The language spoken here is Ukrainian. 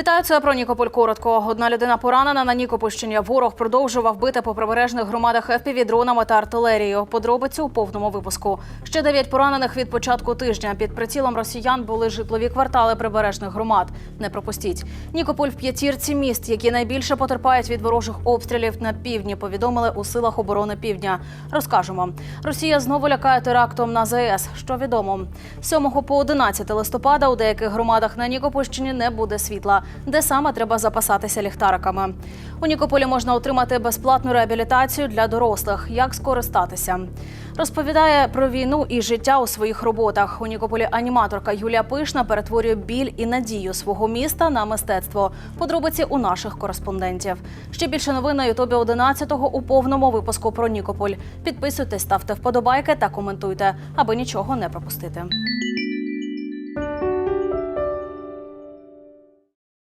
Вітаю, це про Нікополь коротко. Одна людина поранена на Нікопольщині. Ворог продовжував бити по прибережних громадах ФПВ дронами та артилерією. Подробиці у повному випуску. Ще дев'ять поранених від початку тижня. Під прицілом росіян були житлові квартали прибережних громад. Не пропустіть. Нікополь в п'ятірці міст, які найбільше потерпають від ворожих обстрілів на півдні. Повідомили у силах оборони Півдня. Розкажемо. Росія знову лякає терактом на ЗАЕС. Що відомо, з 7 по 11 листопада у деяких громадах на Нікопольщині не буде світла, де саме треба запасатися ліхтариками. У Нікополі можна отримати безплатну реабілітацію для дорослих. Як скористатися? Розповідає про війну і життя у своїх роботах. У Нікополі аніматорка Юлія Пишна перетворює біль і надію свого міста на мистецтво. Подробиці у наших кореспондентів. Ще більше новин на Ютубі 11-го у повному випуску про Нікополь. Підписуйтесь, ставте вподобайки та коментуйте, аби нічого не пропустити.